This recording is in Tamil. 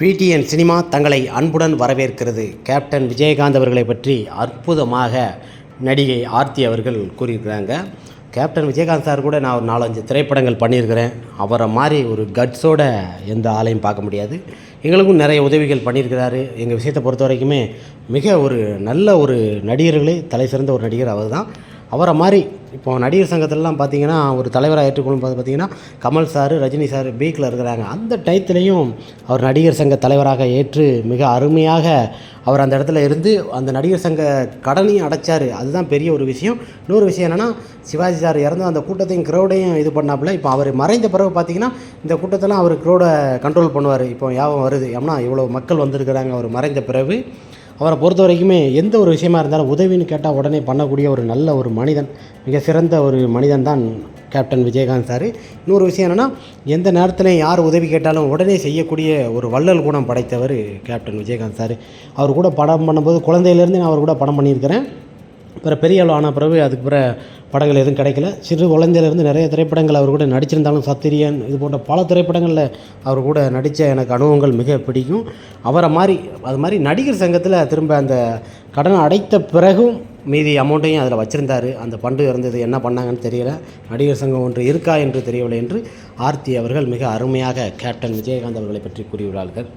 பிடிஎன் சினிமா தங்களை அன்புடன் வரவேற்கிறது. கேப்டன் விஜயகாந்த் அவர்களை பற்றி அற்புதமாக நடிகை ஆர்த்தி அவர்கள் கூறியிருக்கிறாங்க. கேப்டன் விஜயகாந்த் சார் கூட நான் ஒரு நாலஞ்சு திரைப்படங்கள் பண்ணியிருக்கிறேன். அவரை மாதிரி ஒரு கட்ஸோட எந்த ஆலையும் பார்க்க முடியாது. எங்களுக்கும் நிறைய உதவிகள் பண்ணியிருக்கிறாரு. எங்கள் விஷயத்தை பொறுத்த வரைக்குமே மிக ஒரு நல்ல ஒரு நடிகர்களே தலை சிறந்த ஒரு நடிகர் அவர் தான். அவரை மாதிரி இப்போ நடிகர் சங்கத்திலலாம் பார்த்தீங்கன்னா ஒரு தலைவராக ஏற்றுக்கொள்ளும் போது பார்த்தீங்கன்னா கமல் சார் ரஜினி சார் பீக்கில் இருக்கிறாங்க. அந்த டயத்துலேயும் அவர் நடிகர் சங்க தலைவராக ஏற்று மிக அருமையாக அவர் அந்த இடத்துல இருந்து அந்த நடிகர் சங்க கடனையும் அடைச்சார். அதுதான் பெரிய ஒரு விஷயம். இன்னொரு விஷயம் என்னென்னா சிவாஜி சார் இறந்து அந்த கூட்டத்தையும் க்ரௌடையும் இது பண்ணாப்புல இப்போ அவர் மறைந்த பிறகு பார்த்தீங்கன்னா இந்த கூட்டத்தெல்லாம் அவர் க்ரௌடை கண்ட்ரோல் பண்ணுவார். இப்போ ஞாபகம் வருது. ஏன்னா இவ்வளோ மக்கள் வந்திருக்கிறாங்க. அவர் மறைந்த பிறகு அவரை பொறுத்த வரைக்குமே எந்த ஒரு விஷயமா இருந்தாலும் உதவின்னு கேட்டால் உடனே பண்ணக்கூடிய ஒரு நல்ல ஒரு மனிதன் மிக சிறந்த ஒரு மனிதன் தான் கேப்டன் விஜயகாந்த் சார். இன்னொரு விஷயம் என்னென்னா எந்த நேரத்தில் யார் உதவி கேட்டாலும் உடனே செய்யக்கூடிய ஒரு வள்ளல் குணம் படைத்தவர் கேப்டன் விஜயகாந்த் சார். அவர் கூட படம் பண்ணும்போது குழந்தையிலேருந்து நான் அவர் கூட படம் பண்ணியிருக்கிறேன். அப்புறம் பெரிய அளவு ஆன பிறகு அதுக்கு பிற படங்கள் எதுவும் கிடைக்கல. சிறு குழந்தையிலேருந்து நிறைய திரைப்படங்கள் அவர் கூட நடிச்சிருந்தாலும் சத்திரியன் இது போன்ற பல திரைப்படங்களில் அவர் கூட நடித்த எனக்கு அனுபவங்கள் மிக பிடிக்கும். அவரை மாதிரி அது மாதிரி நடிகர் சங்கத்தில் திரும்ப அந்த கடனை அடைத்த பிறகும் மீதி அமௌண்ட்டையும் அதில் வச்சுருந்தார். அந்த பண்டு இருந்தது என்ன பண்ணாங்கன்னு தெரியல. நடிகர் சங்கம் ஒன்று இருக்கா என்று தெரியவில்லை என்று ஆர்த்தி அவர்கள் மிக அருமையாக கேப்டன் விஜயகாந்த் அவர்களை பற்றி கூறியுள்ளார்கள்.